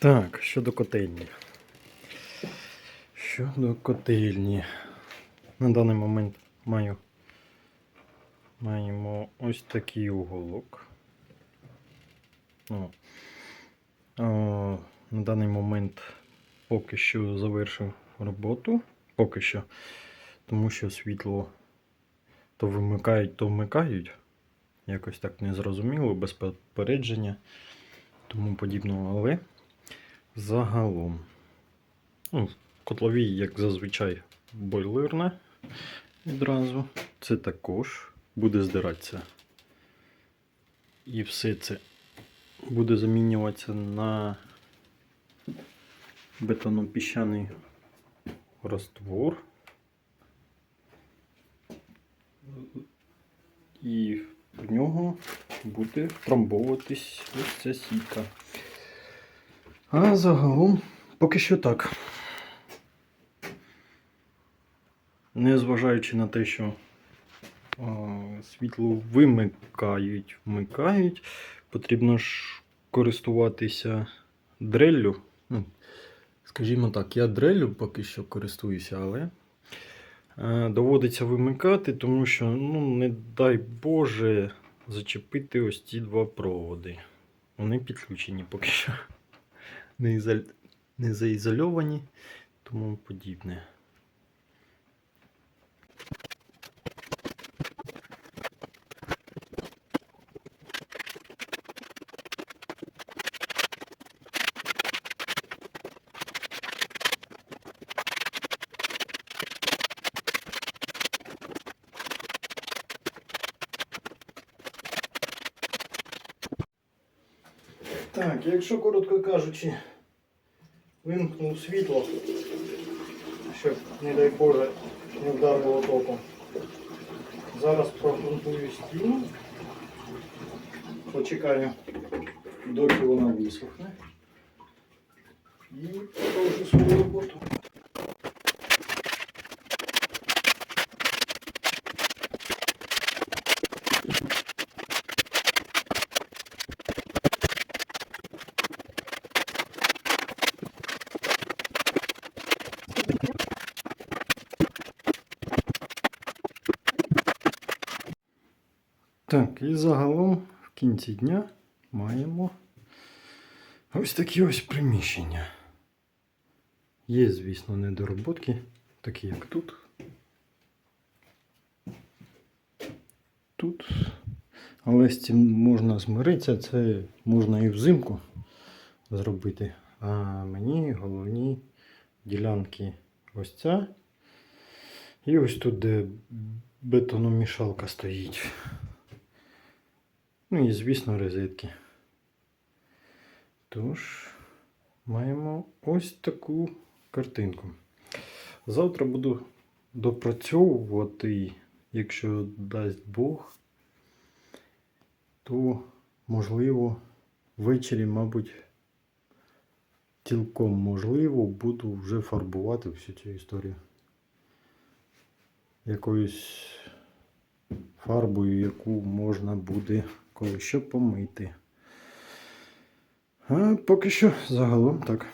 Так, щодо котельні. Щодо котельні. На даний момент маю. Маємо ось такий уголок. Ну, а, на даний момент поки що завершив роботу. Поки що. Тому що світло то вимикають, то вмикають. Якось так незрозуміло, без попередження, тому подібного, але загалом. Ну, котловій, як зазвичай, бойлерна відразу. Це також буде здиратися. І все це буде замінюватися на бетонопіщаний раствор. І в нього буде втрамбовуватись ось ця сітка. А загалом поки що так. Незважаючи на те, що а, світло вимикають, вмикають, потрібно ж користуватися дреллю. Ну, скажімо так, я дреллю поки що користуюся, але е, доводиться вимикати, тому що, ну, не дай Боже, зачепити ось ці два проводи. Вони підключені поки що. Не, ізоль... не заізольовані, тому подібне. Так, якщо коротко кажучи, вимкнув світло, щоб, не дай Боже, не вдарило током. Зараз прогрунтую стіну. Почекаю, доки вона висохне. І продовжу свою роботу. Так, і загалом в кінці дня маємо ось такі ось приміщення. Є, звісно, недороботки, такі як тут. Тут. Але з цим можна змиритися, це можна і взимку зробити. А мені головні ділянки ось ця. І ось тут, де бетономішалка стоїть. Ну і, звісно, розетки. Тож, маємо ось таку картинку. Завтра буду допрацьовувати, якщо дасть Бог, то, можливо, ввечері, мабуть, цілком можливо, буду вже фарбувати всю цю історію. Якоюсь фарбою, яку можна буде коли що помити. А поки що загалом так.